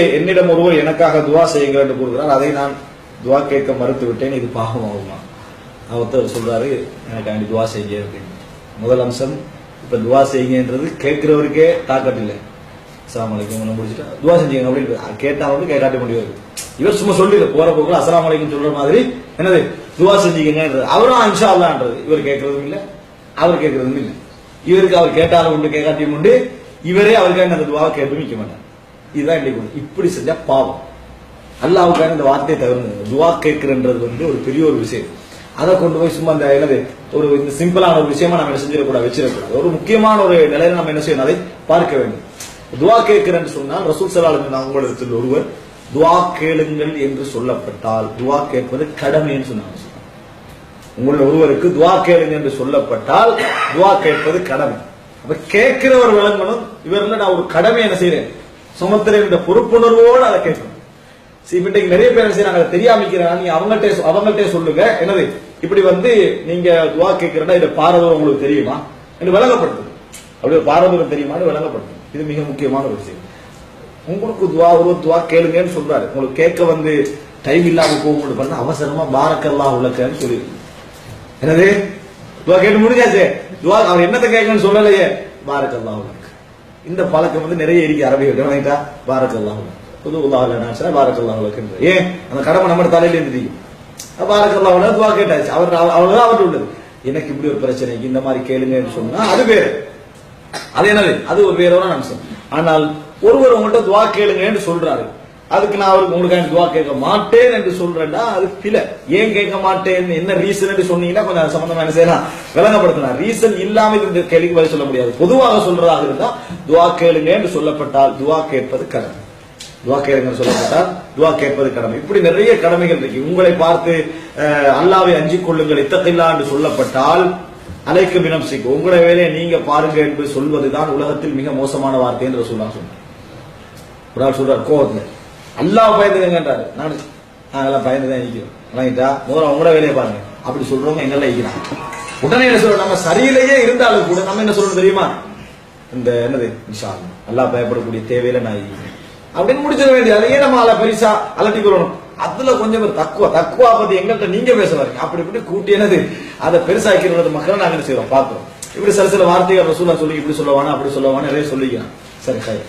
என்னிடம் ஒருவர் எனக்காக துவா செய்யுங்கள் என்று கூறுகிறார். அதை நான் துவா கேட்க மறுத்து விட்டேன் இது பாவம் ஆகுமா? ஒருத்தர் சொல்றாரு எனக்காண்டி துவா செய்யுங்க அப்படின்னு. முதல் அம்சம் இப்ப துவா செய்யுங்கன்றது கேட்கிறவருக்கே தாக்கட்டு இல்லை. அஸ்லாம் வலைக்கும் ஒன்று துவா செஞ்சீங்க அப்படின்னு கேட்டா வந்து கேட்காட்ட முடியாது. இவர் சும்மா சொல்லிடு போற போக்குல அஸ்லாம் வலைக்கும் சொல்ற மாதிரி என்னது துவா செஞ்சீங்கன்றது அவரும் இன்ஷா அல்லான்றது இவர் கேட்கறதும் இல்லை அவர் கேட்கறதும் இல்லை. இவருக்கு அவர் கேட்டாலும் உண்டு கேட்காட்டியும் உண்டு. இவரே அவருக்காக அந்த துவாவை கேட்டு நிற்க மாட்டார். இதுதான் இப்படி ஒண்ணு. இப்படி செஞ்சா பாவம். அல்லாவுக்கான இந்த வார்த்தையை தவிர்த்து துவா கேட்கிறன்றது வந்து ஒரு பெரிய ஒரு விஷயம். அதை கொண்டு போய் சும்மா இந்த என்னது ஒரு இந்த சிம்பிளான ஒரு விஷயமா நம்ம என்ன செஞ்சிடக்கூடாது வச்சிடக்கூடாது. ஒரு முக்கியமான ஒரு நிலையில நம்ம என்ன செய்யணும் அதை பார்க்க வேண்டும். துவா கேட்கிறேன்னு சொன்னால் ரசூல் சலாலுக்கு நான் உங்களிடத்தில் ஒருவர் துவா கேளுங்கள் என்று சொல்லப்பட்டால் துவா கேட்பது கடமைன்னு சொன்னாங்க. உங்களில் ஒருவருக்கு துவா கேளுங்க என்று சொல்லப்பட்டால் துவா கேட்பது கடமை அப்ப கேட்கிறவர் விளங்கணும் இவர்ல நான் ஒரு கடமை என்ன செய்யறேன் சுமத்துறேன் பொறுப்புணர்வோடு அதை கேட்கணும். சரி இன்னைக்கு நிறைய பேர் என்ன செய்யறாங்க அதை தெரியாமிக்கிறாங்க. நீங்க அவங்கள்ட்ட அவங்கள்ட்ட சொல்லுங்க. என்னது? இப்படி வந்து நீங்க துவா கேட்கிறதா இதை பாரதூரம் உங்களுக்கு தெரியுமா? என்று விளங்கப்படுத்தும். அப்படி ஒரு பாரதூரம் தெரியுமான்னு விளங்கப்படுத்தும். இது மிக முக்கியமான ஒரு விஷயம். உங்களுக்கு துவா ஒரு துவா கேளுங்கன்னு சொல்றாரு. உங்களுக்கு கேட்க வந்து டைம் இல்லாம போகும்போது பண்ண அவசரமா பாரக்கெல்லாம் உலக்கன்னு சொல்லியிருக்கு என்னது? துவா கேட்டு முடிஞ்சாச்சு? துவா அவர் என்னத்தை கேட்கணும்னு சொல்லலையே? பாரக்கல்லா உலக இந்த பழக்கம் வந்து நிறைய இருக்கு அரபிகள் ரைட்டா பாரக்கல்லா புது உலாவில் நான் ஏன்? அந்த கடமை நம்ம தலையில இருந்து தெரியும். துவா கேட்டாச்சு. அவர் அவ்வளவுதான் அவர்கிட்ட உள்ளது. எனக்கு இப்படி ஒரு பிரச்சனைக்கு இந்த மாதிரி கேளுங்கன்னு சொன்னா அது பேரு அது என்னது? அது ஒரு வேறொரு அம்சம் ஆனால் ஒருவர் உங்கள்கிட்ட துவா கேளுங்கன்னு சொல்றாரு. அதுக்கு நான் அவருக்கு உங்களுக்கு துவா கேட்க மாட்டேன் என்று சொல்றேன்டா அது பில ஏன் கேட்க மாட்டேன்? என்ன ரீசன் என்று சொன்னீங்கன்னா கொஞ்சம் அது சம்பந்தமா என்ன செய்யலாம்? விளங்கப்படுத்தலாம். ரீசன் இல்லாம இந்த கேள்விக்கு பதில் சொல்ல முடியாது. பொதுவாக சொல்றதாக இருந்தா துவா கேளுங்க என்று சொல்லப்பட்டால் துவா கேட்பது கடமை. துவா கேளுங்க சொல்லப்பட்டால் துவா கேட்பது கடமை. இப்படி நிறைய கடமைகள் இருக்கு. உங்களை பார்த்து அல்லாவை அஞ்சிக் கொள்ளுங்கள் இத்தத்தில்லா என்று சொல்லப்பட்டால் அலைக்கு வினம்சிக்கு உங்களை வேலையை நீங்க பாருங்க என்று சொல்வதுதான் உலகத்தில் மிக மோசமான வார்த்தை என்று சொல்லலாம் சொன்னார். ஒரு ஆள் சொல்றார் கோவத்தில் அல்லாஹ் பயந்துங்கன்றாரு நான் நாங்கெல்லாம் பயந்து தான் நிற்கிறோம் வாங்கிட்டா முதல்ல உங்களோட வேலையை பாருங்க. அப்படி சொல்றவங்க எங்கெல்லாம் இருக்கிறாங்க? உடனே என்ன சொல்றோம் நம்ம சரியிலேயே இருந்தாலும் கூட நம்ம என்ன சொல்றோம் தெரியுமா? இந்த என்னது? நிஷா நல்லா பயப்படக்கூடிய தேவையில நான் இருக்கிறேன். அப்படின்னு முடிச்சிட வேண்டியது. அதையே நம்ம அதை பெருசா அலட்டி கொள்ளணும். அதுல கொஞ்சம் பேர் தக்குவா. தக்குவா பத்தி எங்கள்கிட்ட நீங்க பேச வரீங்க அப்படி இப்படி கூட்டி என்னது? அதை பெருசாக்கிறது மக்களை நாங்க என்ன செய்யறோம் பார்க்கிறோம் இப்படி சில சில வார்த்தைகள் ரசூலா சொல்லி இப்படி சொல்லுவானா அப்படி சொல்லுவானா நிறைய சொல்லிக்கலாம் சரி சரி